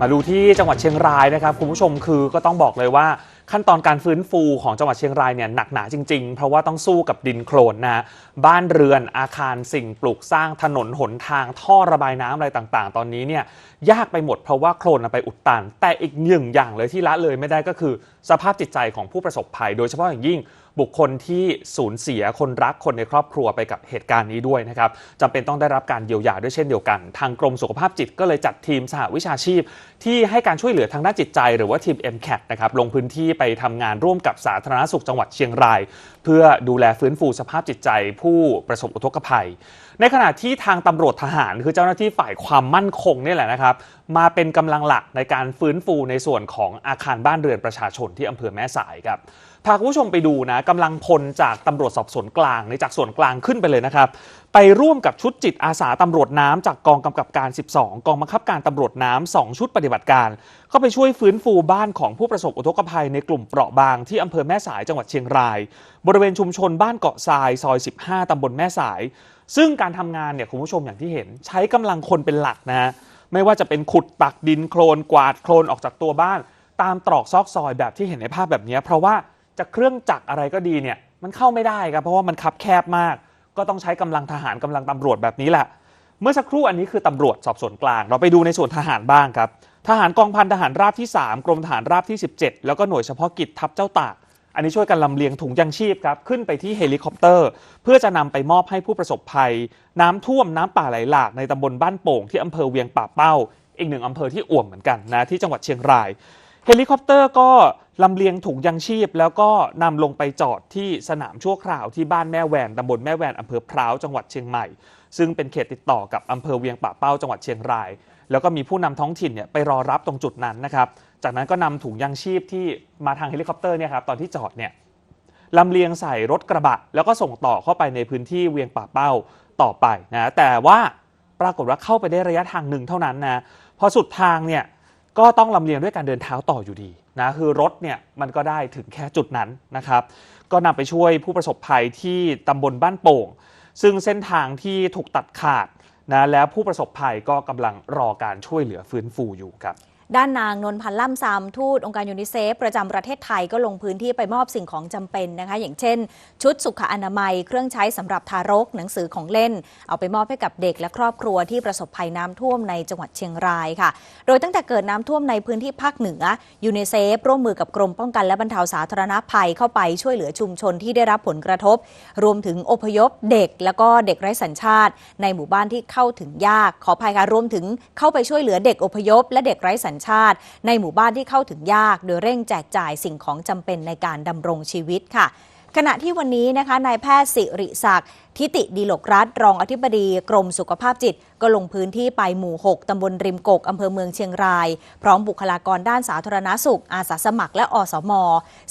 มาดูที่จังหวัดเชียงรายนะครับคุณผู้ชมคือก็ต้องบอกเลยว่าขั้นตอนการฟื้นฟูของจังหวัดเชียงรายเนี่ยหนักหนาจริงๆ เพราะว่าต้องสู้กับดินโคลนนะบ้านเรือนอาคารสิ่งปลูกสร้างถนนหนทางท่อระบายน้ำอะไรต่างๆ ตอนนี้เนี่ยยากไปหมดเพราะว่าโคลนไปอุดตัน แต่อีกหนึ่งอย่างเลยที่ละเลยไม่ได้ก็คือ สภาพจิตใจของผู้ประสบภัย โดยเฉพาะอย่างยิ่งบุคคลที่สูญเสียคนรักคนในครอบครัวไปกับเหตุการณ์นี้ด้วยนะครับจำเป็นต้องได้รับการเยียวยาด้วยเช่นเดียวกัน ทางกรมสุขภาพจิตก็เลยจัดทีมสหวิชาชีพ ที่ให้การช่วยเหลือทางด้านจิตใจ หรือว่าทีม MCAT นะครับลงพื้นที่ไปทำงานร่วมกับสาธารณสุขจังหวัดเชียงราย เพื่อดูแลฟื้นฟูสภาพจิตใจผู้ประสบอุทกภัยในขณะที่ทางตำรวจทหาร คือเจ้าหน้าที่ฝ่ายความมั่นคงนี่แหละนะครับ มาเป็นกำลังหลักในการฟื้นฟูในส่วนของอาคารบ้านเรือนประชาชนที่อำเภอแม่สายครับพาคุณผู้ชมไปดูนะกำลังพลจากตำรวจสอบสวนกลางในจากส่วนกลางขึ้นไปเลยนะครับ ไปร่วมกับชุดจิตอาสาตำรวจน้ำจากกองกำกับการ 12 กองบังคับการตำรวจน้ำ2ชุดปฏิบัติการ เข้าไปช่วยฟื้นฟูบ้านของผู้ประสบอุทกภัยในกลุ่มเปราะบางที่อำเภอแม่สายจังหวัดเชียงราย บริเวณชุมชนบ้านเกาะทรายซอย 15 ตำบลแม่สาย ซึ่งการทำงานเนี่ยคุณผู้ชมอย่างที่เห็น ใช้กำลังคนเป็นหลักนะไม่ว่าจะเป็นขุดตักดินโคลนกวาดโคลนออกจากตัวบ้าน ตามตรอกซอกซอยแบบที่เห็นในภาพแบบนี้ เพราะว่าจะเครื่องจักรอะไรก็ดีเนี่ยมันเข้าไม่ได้ครับเพราะว่ามันคับแคบมาก ก็ต้องใช้กำลังทหารกำลังตำรวจแบบนี้แหละ เมื่อสักครู่อันนี้คือตำรวจสอบสวนกลาง เราไปดูในส่วนทหารบ้างครับ ทหารกองพันทหารราบที่ 3 กรมทหารราบที่ 17 แล้วก็หน่วยเฉพาะกิจทัพเจ้าตากอันนี้ช่วยกันลำเลียงถุงยังชีพครับ ขึ้นไปที่เฮลิคอปเตอร์ เพื่อจะนำไปมอบให้ผู้ประสบภัย น้ำท่วมน้ำป่าไหลหลากในตำบลบ้านโป่งที่อำเภอเวียงป่าเป้า อีกหนึ่งอำเภอที่อ่วมเหมือนกันนะที่จังหวัดเชียงราย เฮลิคอปเตอร์ก็ ลำเลียงถุงยังชีพ แล้วก็นำลงไปจอดที่สนามชั่วคราวที่บ้านแม่แวนตำบลแม่แวนอำเภอพร้าวจังหวัดเชียงใหม่ ซึ่งเป็นเขตติดต่อกับอำเภอเวียงป่าเป้าจังหวัดเชียงราย แล้วก็มีผู้นำท้องถิ่นเนี่ยไปรอรับตรงจุดนั้นนะครับ จากนั้นก็นำถุงยังชีพที่มาทางเฮลิคอปเตอร์เนี่ยครับตอนที่จอดเนี่ยลำเลียงใส่รถกระบะ แล้วก็ส่งต่อเข้าไปในพื้นที่เวียงป่าเป้าต่อไปนะแต่ว่าปรากฏว่าเข้าไปได้ระยะทางหนึ่งเท่านั้นนะพอสุดทางเนี่ยก็ต้องลำเลียงด้วยการเดินเท้าต่ออยู่ดี นะคือรถเนี่ยมันก็ได้ถึงแค่จุดนั้นนะครับ ก็นำไปช่วยผู้ประสบภัยที่ตำบลบ้านโป่ง ซึ่งเส้นทางที่ถูกตัดขาดนะแล้วผู้ประสบภัยก็กำลังรอการช่วยเหลือฟื้นฟูอยู่ครับ ด้านนางนนพันธ์ล่ำซำทูตองค์การยูนิเซฟ ประจำประเทศไทยก็ลงพื้นที่ไปมอบสิ่งของจำเป็นนะคะ อย่างเช่น ชุดสุขอนามัย เครื่องใช้สำหรับทารก หนังสือของเล่น เอาไปมอบให้กับเด็กและครอบครัวที่ประสบภัยน้ำท่วมในจังหวัดเชียงรายค่ะ โดยตั้งแต่เกิดน้ำท่วมในพื้นที่ภาคเหนือยูนิเซฟร่วมมือกับกรมป้องกันและบรรเทาสาธารณภัยเข้าไปช่วยเหลือชุมชนที่ได้รับผลกระทบ รวมถึงอพยพเด็ก แล้วก็เด็กไร้สัญชาติ ในหมู่บ้านที่เข้าถึงยากขออภัยค่ะรวมถึงเข้าไปช่วยเหลือเด็กอพยพ และเด็กไร้สัญชาติ ในหมู่บ้านที่เข้าถึงยาก โดยเร่งแจกจ่ายสิ่งของจำเป็นในการดำรงชีวิตค่ะ ขณะที่วันนี้นะคะนายแพทย์สิริศักดิ์ ทิติดีหลกรัฐรองอธิบดีกรมสุขภาพจิต ก็ลงพื้นที่ไปหมู่ 6 ตำบลริมกก อำเภอเมืองเชียงราย พร้อมบุคลากรด้านสาธารณสุข อาสาสมัครและอสม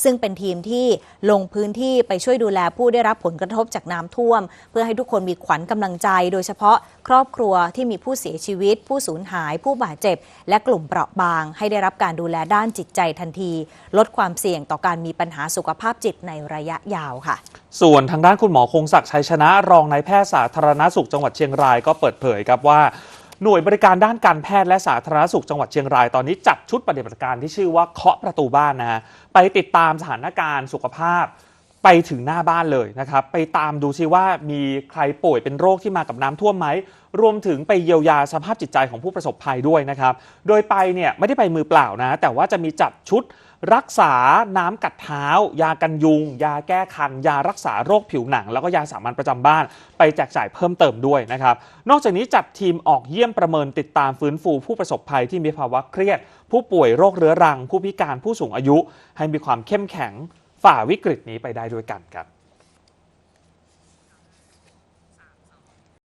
ซึ่งเป็นทีมที่ลงพื้นที่ไปช่วยดูแลผู้ได้รับผลกระทบจากน้ำท่วม เพื่อให้ทุกคนมีขวัญกำลังใจ โดยเฉพาะครอบครัวที่มีผู้เสียชีวิต ผู้สูญหาย ผู้บาดเจ็บ และกลุ่มเปราะบาง ให้ได้รับการดูแลด้านจิตใจทันที ลดความเสี่ยงต่อการมีปัญหาสุขภาพจิตในระยะยาวค่ะ ส่วนทางด้านคุณหมอคงศักดิ์ชัยชนะรองนายแพทย์สาธารณสุขจังหวัดเชียงรายก็เปิดเผยครับว่าหน่วยบริการด้านการแพทย์และสาธารณสุขจังหวัดเชียงรายตอนนี้จัดชุดปฏิบัติการที่ชื่อว่าเคาะประตูบ้านนะฮะไปติดตามสถานการณ์สุขภาพ ไปถึงหน้าบ้านเลยนะครับ ไปตามดูซิว่ามีใครป่วยเป็นโรคที่มากับน้ำท่วมไหม รวมถึงไปเยียวยาสภาพจิตใจของผู้ประสบภัยด้วยนะครับ โดยไปเนี่ยไม่ได้ไปมือเปล่านะ แต่ว่าจะมีจัดชุดรักษาน้ำกัดเท้า ยากันยุง ยาแก้คัน ยารักษาโรคผิวหนัง แล้วก็ยาสามัญประจำบ้าน ไปแจกจ่ายเพิ่มเติมด้วยนะครับ นอกจากนี้จัดทีมออกเยี่ยมประเมินติดตามฟื้นฟูผู้ประสบภัยที่มีภาวะเครียด ผู้ป่วยโรคเรื้อรัง ผู้พิการผู้สูงอายุ ให้มีความเข้มแข็ง ฝ่าวิกฤตนี้ไปได้ด้วยกันครับ